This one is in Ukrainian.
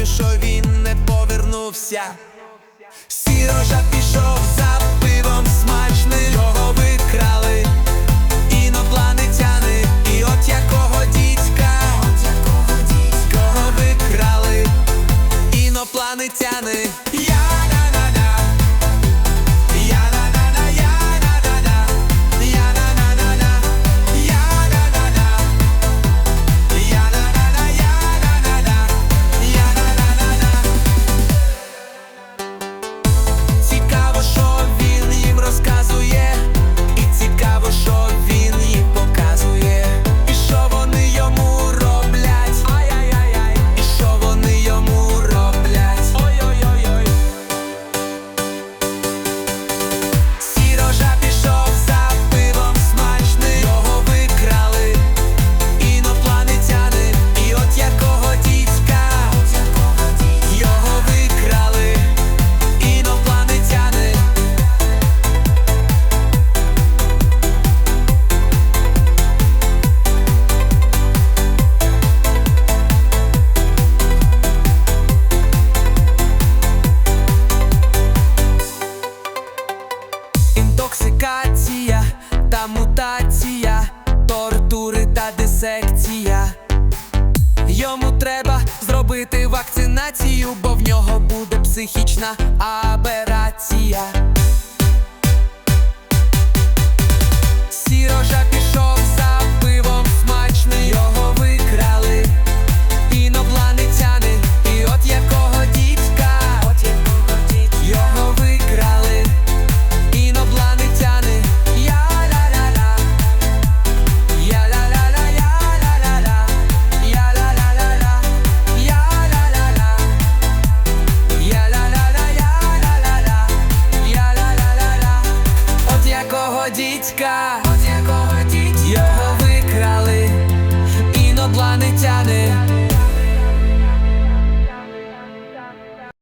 жалію, що він не повернувся. Сірожа пішов за пивом смачним, його викрали, інопланетяни, і от якого дідька, от якого дідька, кого викрали, інопланетяни. Я Інтоксикація та мутація, тортури та дисекція. Йому треба зробити вакцинацію, бо в нього буде психічна аберація. якого дідька, От якого дідька? Його викрали, інопланетяни.